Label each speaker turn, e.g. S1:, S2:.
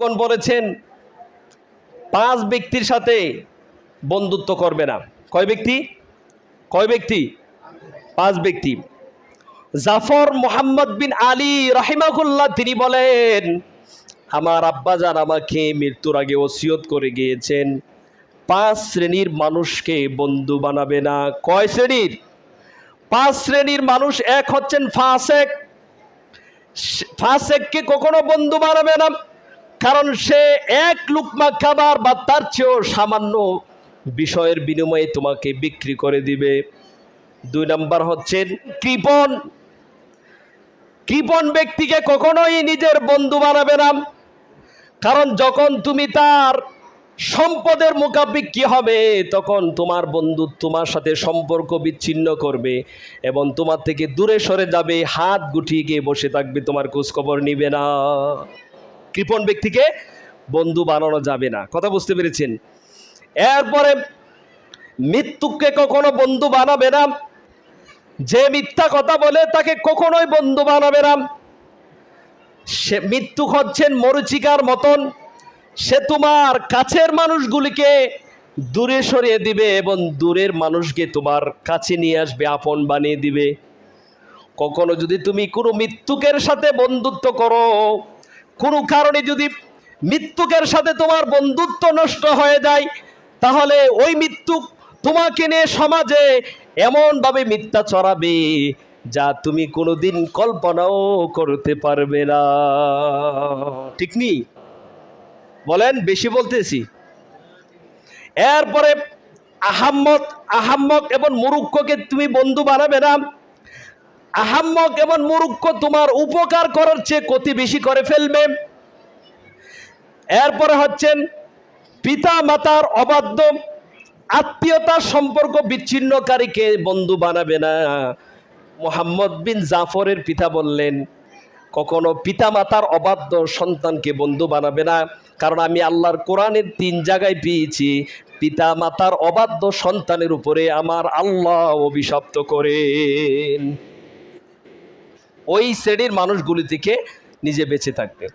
S1: কোন বলেছেন? পাঁচ ব্যক্তির সাথে বন্ধুত্ব করবে না। কয় ব্যক্তি? কয় ব্যক্তি? পাঁচ ব্যক্তি। জাফর মোহাম্মদ বিন আলী রাহিমাকুল্লাহ তিনি বলেন, আমার আব্বাজান আমাকে মৃত্যুর আগে ওসিয়ত করে গিয়েছেন। পাঁচ শ্রেণির মানুষকে বন্ধু বানাবে না। কয় শ্রেণির? পাঁচ শ্রেণির মানুষ এক হচ্ছেন ফাসেক। ফাসেককে কখনো বন্ধু বানাবে না। কারণ সে এক লুকমা খাবার বা তার চেয়েও সামান্য বিষয়ের বিনিময়ে তোমাকে বিক্রি করে দিবে। দুই নাম্বার হচ্ছেন কৃপণ। কৃপণ ব্যক্তিকে কখনোই নিজের বন্ধু বানাবে না। কারণ যখন তুমি তার সম্পদের মোকাবিক কি হবে, তখন তোমার বন্ধু তোমার সাথে সম্পর্ক বিচ্ছিন্ন করবে এবং তোমার থেকে দূরে সরে যাবে, হাত গুটিয়ে গিয়ে বসে থাকবে, তোমার খোঁজখবর নিবে না। কৃপণ ব্যক্তিকে বন্ধু বানানো যাবে না। কথা বুঝতে পেরেছেন? এরপরে মৃত্যুকে কখনো বন্ধু বানাবে না। যে মিথ্যা কথা বলে তাকে কখনোই বন্ধু বানাবে না। সে মৃত্যু হচ্ছেন মরুচিকার মতন। সে তোমার কাছের মানুষগুলিকে দূরে সরিয়ে দিবে এবং দূরের মানুষকে তোমার কাছে নিয়ে আসবে, আপন বানিয়ে দিবে। কখনো যদি তুমি কোনো মৃত্যুকের সাথে বন্ধুত্ব করো কোনো কারণে যদি মৃত্যুকের সাথে তোমার বন্ধুত্ব নষ্ট হয়ে যায়, তাহলে ওই মৃত্যু তোমাকে নিয়ে সমাজে এমনভাবে মিথ্যা চড়াবে যা তুমি কোনোদিন কল্পনাও করতে পারবে না। ঠিক নি? বলেন, বেশি বলতেছি। এরপরে আহাম্মদ আহাম্মক এবং মুরুক্ষকে তুমি বন্ধু বানাবে না। আহাম্মক এবং মুরুক্ষ তোমার উপকার করার চেয়ে ক্ষতি বেশি করে ফেলবে। এরপরে হচ্ছেন পিতা মাতার অবাধ্য আত্মীয়তার সম্পর্ক বিচ্ছিন্নকারীকে বন্ধু বানাবে না। মোহাম্মদ বিন জাফরের পিতা বললেন, কখনো পিতা মাতার অবাধ্য সন্তানকে বন্ধু বানাবে না। কারণ আমি আল্লাহর কোরআনের তিন জায়গায় পেয়েছি। পিতা মাতার অবাধ্য সন্তানের উপরে আমার আল্লাহ অভিশপ্ত করেন। ওই শ্রেণির মানুষগুলি থেকে নিজে বেঁচে থাকবে।